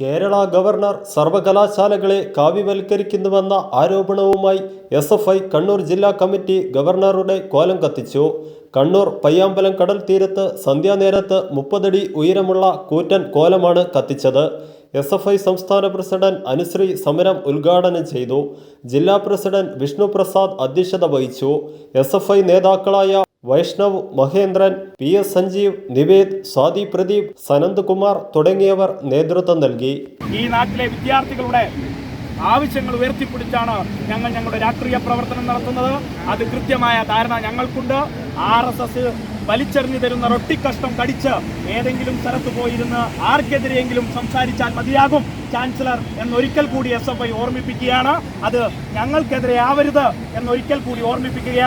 Kerala governor സർവകലാശാലകളെ കാവ്യവൽക്കരിക്കുന്നുവെന്ന ആരോപണവുമായി S F I Kannur ജില്ലാ committee ഗവർണറുടെ കോലം കത്തിച്ചു. കണ്ണൂർ പയ്യാമ്പലം കടൽ തീരത്ത് സന്ധ്യാനേരത്ത് മുപ്പതടി ഉയരമുള്ള കൂറ്റൻ കോലമാണ് കത്തിച്ചത്. എസ് എഫ് ഐ സംസ്ഥാന പ്രസിഡന്റ് അനുശ്രീ സമരം ഉദ്ഘാടനം ചെയ്തു. ജില്ലാ പ്രസിഡന്റ് വിഷ്ണു പ്രസാദ് അധ്യക്ഷത വഹിച്ചു. എസ് എഫ് ഐ നേതാക്കളായ വൈഷ്ണവ് മഹേന്ദ്രൻ പി എസ് സഞ്ജീവ് നിവേദ് സ്വാതി പ്രദീപ് സനന്ദ് കുമാർ തുടങ്ങിയവർ നേതൃത്വം നൽകി. ഈ നാട്ടിലെ വിദ്യാർത്ഥികളുടെ ആവശ്യങ്ങൾ ഉയർത്തിപ്പിടിച്ചാണ് ഞങ്ങൾ ഞങ്ങളുടെ രാഷ്ട്രീയ പ്രവർത്തനം നടത്തുന്നത്. അത് കൃത്യമായ ധാരണ ഞങ്ങൾക്കുണ്ട്. ആർ എസ് എസ് വലിച്ചെറിഞ്ഞു തരുന്ന റൊട്ടിക്കഷ്ടം കടിച്ച് ഏതെങ്കിലും സ്ഥലത്ത് പോയിരുന്ന് ആർക്കെതിരെയെങ്കിലും സംസാരിച്ചാൽ മതിയാകും. ചാൻസലർ എന്നൊരിക്കൽ കൂടി എസ് എഫ് ഐ ഓർമ്മിപ്പിക്കുകയാണ്. അത് ഞങ്ങൾക്കെതിരെ ആവരുത് എന്നൊരിക്കൽ കൂടി ഓർമ്മിപ്പിക്കുകയാണ്.